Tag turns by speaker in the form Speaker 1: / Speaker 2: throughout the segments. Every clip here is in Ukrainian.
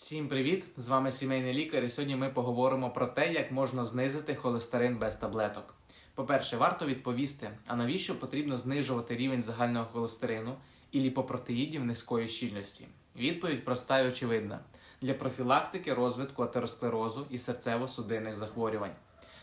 Speaker 1: Всім привіт! З вами сімейний лікар. І сьогодні ми поговоримо про те, як можна знизити холестерин без таблеток. По-перше, варто відповісти, а навіщо потрібно знижувати рівень загального холестерину і ліпопротеїдів низької щільності? Відповідь проста і очевидна: для профілактики розвитку атеросклерозу і серцево-судинних захворювань.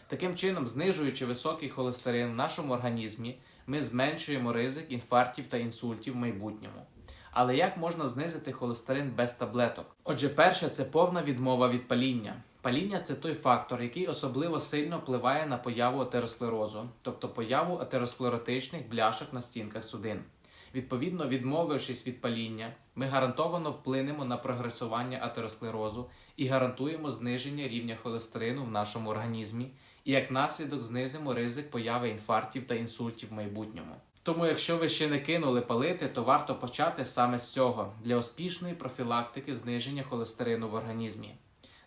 Speaker 1: Таким чином, знижуючи високий холестерин в нашому організмі, ми зменшуємо ризик інфарктів та інсультів в майбутньому. Але як можна знизити холестерин без таблеток? Отже, перше це повна відмова від паління. Паління це той фактор, який особливо сильно впливає на появу атеросклерозу, тобто появу атеросклеротичних бляшок на стінках судин. Відповідно, відмовившись від паління, ми гарантовано вплинемо на прогресування атеросклерозу і гарантуємо зниження рівня холестерину в нашому організмі, і як наслідок знизимо ризик появи інфарктів та інсультів в майбутньому. Тому, якщо ви ще не кинули палити, то варто почати саме з цього для успішної профілактики зниження холестерину в організмі.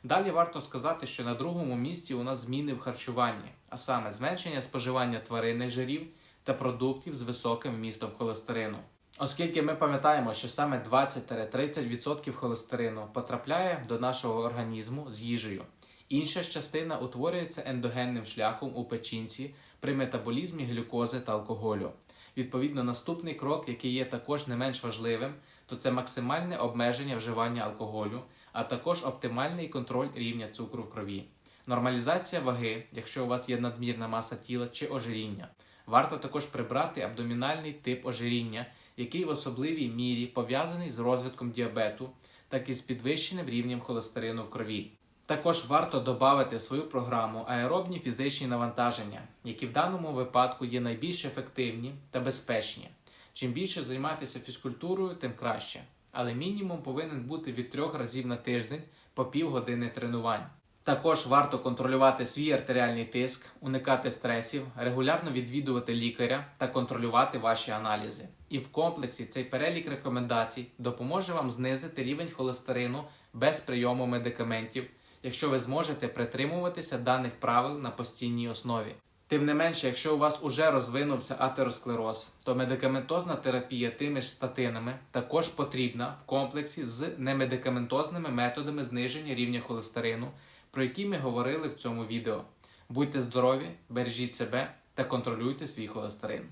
Speaker 1: Далі варто сказати, що на другому місці у нас зміни в харчуванні, а саме зменшення споживання тваринних жирів та продуктів з високим вмістом холестерину. Оскільки ми пам'ятаємо, що саме 20-30% холестерину потрапляє до нашого організму з їжею, інша ж частина утворюється ендогенним шляхом у печінці при метаболізмі глюкози та алкоголю. Відповідно, наступний крок, який є також не менш важливим, то це максимальне обмеження вживання алкоголю, а також оптимальний контроль рівня цукру в крові. Нормалізація ваги, якщо у вас є надмірна маса тіла чи ожиріння. Варто також прибрати абдомінальний тип ожиріння, який в особливій мірі пов'язаний з розвитком діабету, так і з підвищеним рівнем холестерину в крові. Також варто додати в свою програму аеробні фізичні навантаження, які в даному випадку є найбільш ефективні та безпечні. Чим більше займатися фізкультурою, тим краще. Але мінімум повинен бути від трьох разів на тиждень по півгодини тренувань. Також варто контролювати свій артеріальний тиск, уникати стресів, регулярно відвідувати лікаря та контролювати ваші аналізи. І в комплексі цей перелік рекомендацій допоможе вам знизити рівень холестерину без прийому медикаментів якщо ви зможете притримуватися даних правил на постійній основі. Тим не менше, якщо у вас уже розвинувся атеросклероз, то медикаментозна терапія тими ж статинами також потрібна в комплексі з немедикаментозними методами зниження рівня холестерину, про які ми говорили в цьому відео. Будьте здорові, бережіть себе та контролюйте свій холестерин.